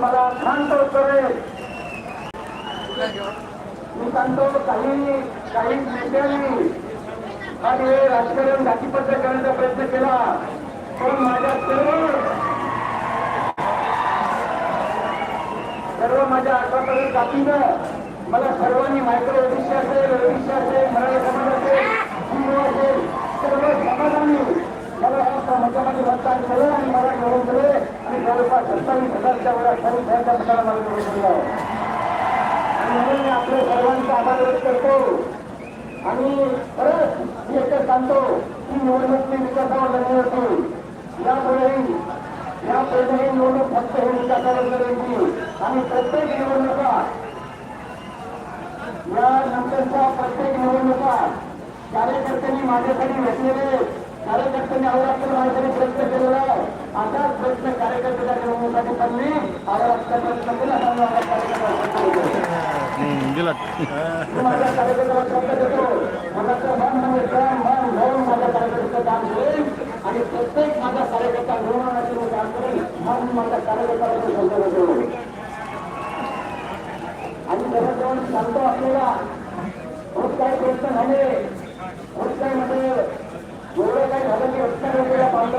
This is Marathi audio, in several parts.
मला शांत करेल. मी सांगतो काही काही नेत्यांनी आणि हे राजकारण जातीपत्र करण्याचा प्रयत्न केला. पण माझ्या सर्व सर्व माझ्या आतापर्यंत जातीनं मला सर्वांनी मायक्रो ओबीसी असेल ओबीसी असेल मराठा समाज असेल हिंदू असेल सर्व समाजांनी मला या समाजामध्ये मतदान केलं आणि मला निवडून दिले आणि जवळपास सत्तावीस हजारच्या वर अठ्ठावीस हजारच्या मताला मला निवडून दिलं आणि म्हणून मी आपले सर्वांचा आभार व्यक्त करतो आणि खरंच मी एकच सांगतो की निवडणूक मी विकासावर लढली होती यापुढेही यापुढेही निवडणूक फक्त हे विकासावर लढायची आणि प्रत्येक निवडणुका या नंतरच्या प्रत्येक निवडणुका कार्यकर्त्यांनी माझ्यासाठी भेटलेले कार्यकर्त्यांनी अवरात्र माझ्यासाठी प्रयत्न केलेला आहे. असाच प्रयत्न कार्यकर्त्याच्या निवडणुकीसाठी पण मी अवरात्र प्रयत्न केला आणि माझा कार्यकर्ता दिला. माझ्या कार्यकर्त्याला शब्द देतो. मनाचं मन म्हणजे प्राण मन घेऊन माझ्या कार्यकर्त्याचं काम करेल आणि प्रत्येक माझा कार्यकर्ता निवडण्याचे मी काम करेल म्हणून माझ्या कार्यकर्त्याला शब्द देतो. आणि जवळजवळ सांगतो आपल्याला खूप काही प्रश्न झाले खूप काही म्हणजे एवढं काही झालं की रस्त्या वेळेला पाहिलं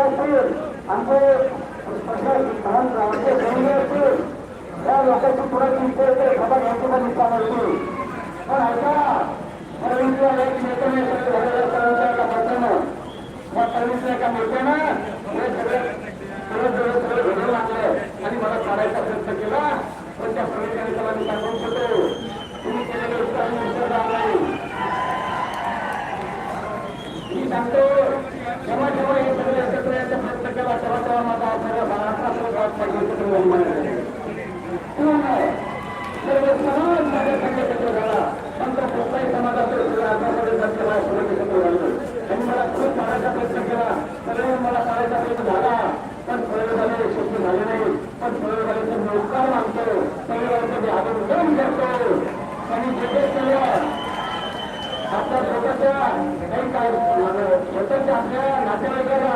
असतील आमचे आमचे असतील लोकांची पुढे इच्छा येते खबर घ्यायची पण इच्छा नव्हती पण ऐका एक नेत्याने एका या एका नेत्यानं हे आणि मला काढायचा प्रयत्न केला पण त्या प्रवेशाने त्याला मी तुम्ही उत्तर विसरणार नाही. मी सांगतो आपल्या स्वतःच्या काही काय स्वतःच्या आपल्या नातेवाईकाला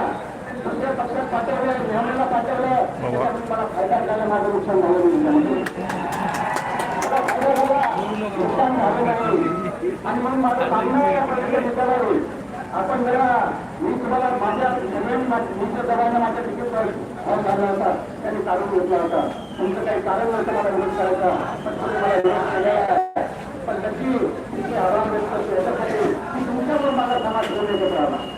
आणि म्हणून माझं सांगणं होईल आपण जरा मी तुम्हाला माझ्या सगळ्यांनी मित्र दबाने माझ्या तिकीट भाव झाला होता त्यांनी काढून घेतला होता तुमचं काही कारण नव्हतं मला विरोध करायचा पण तुम्ही मला विरोध केलेला आहे पण त्याची तिथे आराम व्यक्त याच्यासाठी की तुमच्यावर माझा समाज बोलण्याचा राहिला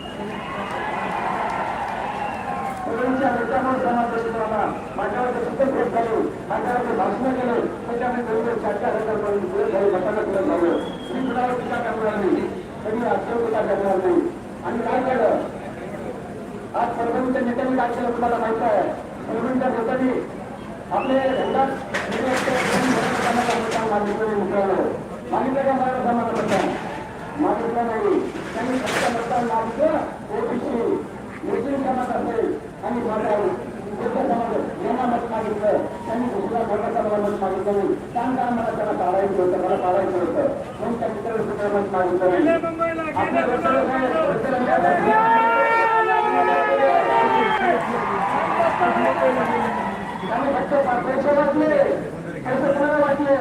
सगळ्यांच्या नेत्यामुळे समाज बोलतो आला माझ्यावर जे चित्रफेट झाले माझ्यावर जे भाषणं केले त्याच्यामुळे बरोबर चार चार हजार पर्यंत पुढे झाले मताला पुढे झालं. मी कुणावर टीका करणार नाही कधी राष्ट्रीय टीका करणार नाही. आणि काय केलं आज परभणीच्या नेत्यांनी काय केलं तुम्हाला माहीत आहे? परभणीच्या नेत्यांनी आपले घरात मागितलं मित्रांनो. मागितलं का मला समाज मतदान? मागितलं नाही. त्यांनी फक्त मतदान मागितलं ओबीसी. मुस्लिम समाज असेल. आणि समाज यांना मत मागितलं त्यांनी दुसऱ्या मत मागितलं नाही त्यांना मला त्याला काढायचं होतं मला काढायचं होतं. म्हणून त्या मित्राला सुद्धा मत मागितलं नाही आपल्या घरच्याला काय त्याने फक्त पैसे वाटले पैसे कोणाला वाटले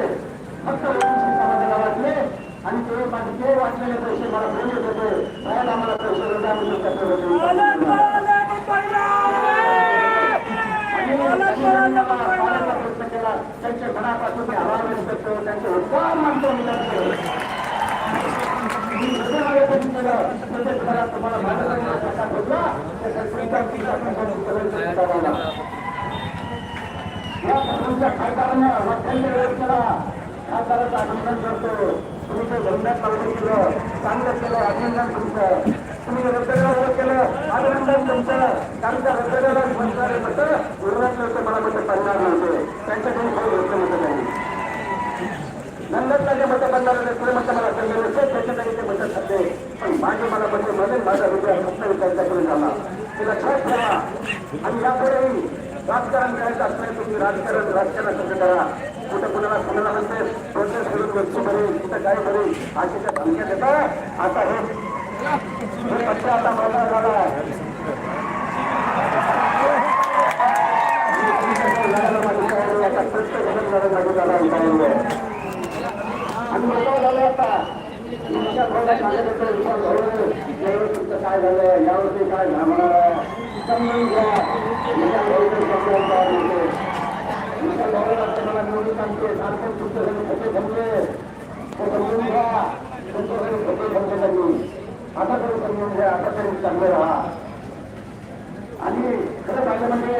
फक्त ओबीसी समाजाला वाटले आणि ते वाटलेले पैसे मला बोलत होते साहेब आम्हाला पैसे आम्ही तुमच्या सेवेत आणि त्यांनी मला पाडायचा प्रयत्न केला त्यांच्या मनापासून मी आभार व्यक्त करतो त्यांचे उपकार मानतो मी त्यांचे खासदारांना वेळ केला खासदाराचं अभिनंदन करतो चांगलं केलं अभिनंदन तुमचं तुम्ही रद्दग्रह केलं अभिनंदन तुमचं कारण त्या रस्त्याला म्हणणारे मतं उर्वरित लोक मला मतं पडणार नव्हते. त्यांच्याकडून काही होतं होतं नाही नंदनला जे मतं पडणार तुला मतं मला संधी नसेल त्याच्यासाठी ते मतं खाते पण माझे मला मतं म्हणून माझा विचार फक्त त्यांच्याकडून झाला. ते लक्षात ठेवा आणि यापुढेही राजकारण करायचं असलं तुम्ही राजकारण राजकारणाचं करा. कुठं कुणाला कुणाला म्हणते प्रोसेस करून व्यक्ती भरेल कुठं काय भरेल अशी त्या धमक्या देता. आता हे हे पक्ष आता माझा झाला आता प्रत्येक घटक लागू झाला आणि मोठा झाला आता तुमच्या थोड्या सांगत होतो विचार करून यावेळी तुमचं काय झालं यावर्षी काय घालणार आहे समजून घ्या विचार करून समजून तयार होते विचार करून आता मला निवडून आणते सारखे तुमच्या घरी कसे जमले ते समजून घ्या तुमच्या घरी कसे जमले त्यांनी आता करू समजून घ्या आता करू चांगले राहा. आणि खरं माझं म्हणजे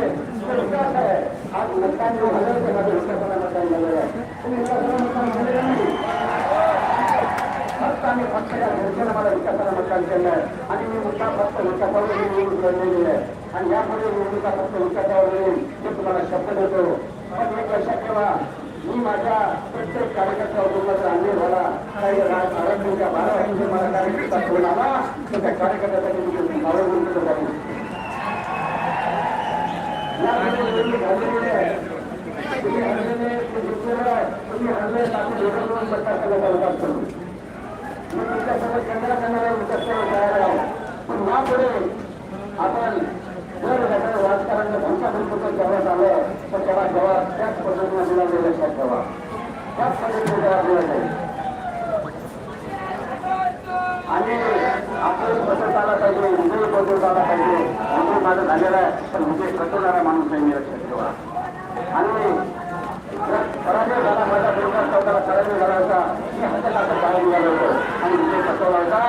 आहे? आज मतदान जो झालं ते माझं मतदान झालेलं आहे. तुम्ही मतदान झालेलं नाही. फक्त आणि फक्त या मला विकासाला मतदान केलं आहे. आणि मी मुद्दा फक्त विकासावर निवडून लढलेली आहे. आणि यापुढे निवडणुका फक्त विकासावर येईल हे तुम्हाला शब्द देतो. पण एक लक्षात ठेवा मी माझ्या प्रत्येक कार्यकर्ता तुमचा अन्याय झाला. काही राज आरक्षणच्या बारा वाजता मला कार्यकर्ता फोन आला. तर त्या कार्यकर्त्यासाठी मी मावळ बोलतो तुम्ही करायचा विकास करू. तुमच्यासोबत करणारा विकास तयार आहे. पण यापुढे आपण जर धमकाधमकीचं जवाब आलं तर त्याला जवाब त्याच पद्धतीने दिला जाईल लक्षात ठेवा. त्याच पद्धतीने जवाब दिला जाईल. आणि आपलं बदल आला पाहिजे? विजय बदल झाला पाहिजे. विजय माझा झालेला आहे. पण विजय कटवणारा माणूस आहे मी लक्षात ठेवा. आणि पराजय झाला माझा दुर्गा चौकाला पराजय झाला होता मी हातात हातात बाहेर निघालो होतो आणि विजय पटवला होता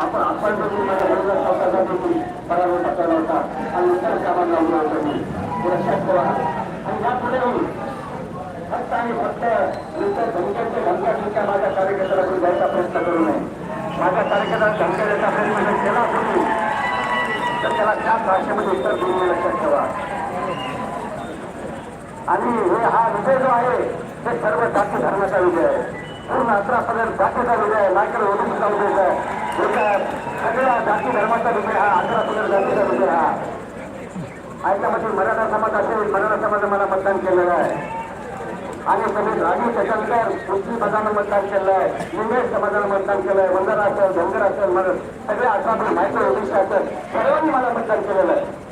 आपण आपण जर माझ्या दुर्गा चौकाचा तुम्ही पराजय पटवला होता आणि नंतर कामात लावला होता मी हे लक्षात ठेवा आणि यापुढे फक्त आणि फक्त नंतर धमक्यांच्या धमक्या तुमच्या माझ्या कार्यकर्त्याला कोणी द्यायचा प्रयत्न करू नये माझ्या कार्यकर्त्याला धमक्या द्यायचा प्रयत्न जर केला तुम्ही तर त्याला त्या भाषेमध्ये उत्तर देऊन लक्षात ठेवा. आणि हे हा विजय जो आहे ते सर्व जाती धर्माचा विजय आहे. पूर्ण अठरापर्यंत जातीचा विजय आहे नायकर ओबीसीचा विजय आहे. म्हणजे सगळ्या जाती धर्माचा विजय हा अठरापर्यंत जातीचा विजय हा. ऐकामध्ये मराठा समाज असेल मराठा समाज मला मतदान केलेलं आहे. आणि सगळे राजू त्याच्यानंतर मुस्लिम समाजानं मतदान केलंय आहे समाजानं मतदान केलंय वंदर असेल धनगर असेल मरण सगळे अठरापर्यंत माहिती ओबीसी असेल सर्वांनी मला मतदान केलेलं आहे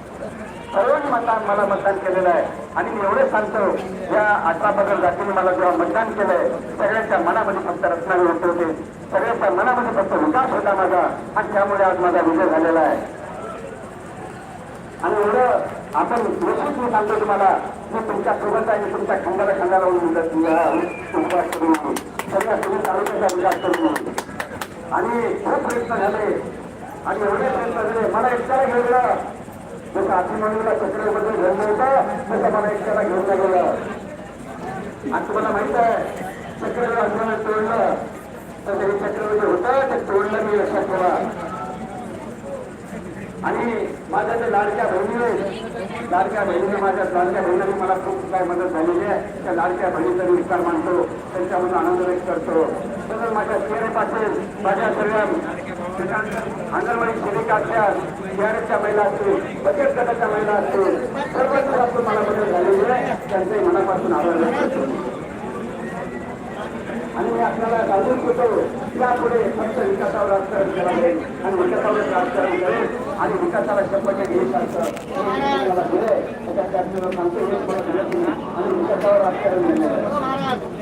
सर्वांनी मतदान मला मतदान केलेलं आहे आणि मी एवढे सांगतो या अठरा पगड जातीने मला जेव्हा मतदान केलंय सगळ्यांच्या मनामध्ये फक्त रत्नागिरी होते होते सगळ्यांच्या मनामध्ये फक्त विकास होता माझा आणि त्यामुळे आज माझा विजय झालेला आहे. आणि एवढं आपण निश्चित मी सांगतो तुम्हाला मी तुमच्यासोबत आहे मी तुमच्या खांद्याला तुम्हाला उपवास करून सगळ्या तुम्ही तालुक्याचा विकास करून आणि खूप प्रयत्न झाले आणि एवढे प्रयत्न झाले मला एकट्याला घेऊन जसं आत्मनिर्भर कचऱ्याबद्दल घेऊन होतं तसं मला एकट्याला घेऊन गेलं आणि तुम्हाला माहीत आहे चक्र अभिमान तोडलं. तर ते चक्र जे होतं ते तोडलं मी लक्षात ठेवा. आणि माझ्या त्या लाडक्या बहिणी लाडक्या बहिणीने माझ्या लाडक्या बहिणीने मला खूप काय मदत झालेली आहे. त्या लाडक्या बहिणीचा मी विचार मानतो. त्यांच्यामधून आनंद व्यक्त करतो. तसंच माझ्या चेहरे पाटील माझ्या सर्व अंगणवाडी सेविकाच्या असतात शहराच्या महिला असतील बचत गटाच्या महिला असतील सर्व मला मदत झालेली आहे. त्यांचे मनापासून आभार व्यक्त करतो. आणि मी आपल्याला सांगून होतो यापुढे फक्त विकासावर राजकारण केला जाईल आणि विकासावर राजकारण करेल. आणि विकासाला शपथ घेत असतं मला दिलंय त्याच्या आपल्याला सांगतो आणि विकासावर राजकारण केलेलं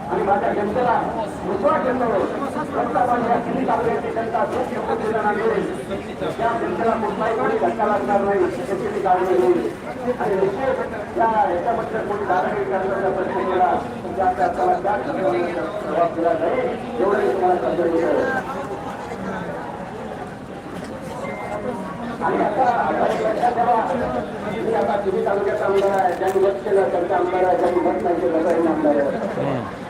आता आणि माझ्या पण माझ्या जनतेला विश्वास येतो तालुक्याची जनता खूप योग्य देणार नाही. त्या जनतेला कुठलाही कोणी धक्का लागणार नाही याची मी काळजी घेईल आणि निश्चित या याच्याबद्दल कोणी दादागिरी करण्याचा प्रश्न केला त्या त्या त्याला त्या जबाब दिला जाईल एवढे तुम्हाला समजून आणि आता आता तुम्ही तालुक्याचा आमदार आहे ज्यांनी मत केलं त्यांचा आमदार आहे ज्यांनी मत नाही केलं त्यांचा आमदार आहे.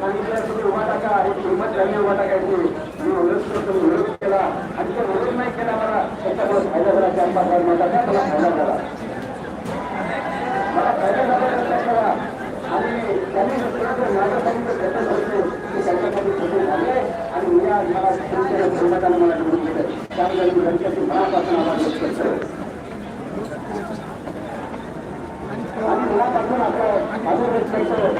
सांगितलं तुम्ही उभा टाका एक हिंमत झाली उभा टाकायची मी विरोध करतो विरोध केला. आणि तो विरोध नाही केला मला त्याच्यामुळे फायदा झाला चार पाच हजार मला फायदा झाला. मला फायदा झाला आणि त्यांनी माझं सांगितलं त्याचं की त्यांच्यासाठी झाले आणि मला तुमच्या संघटना मला निवडून त्यामुळे मी त्यांच्याशी मनापासून करतो. आणि मनापासून आपलं आभार व्यक्त करतो.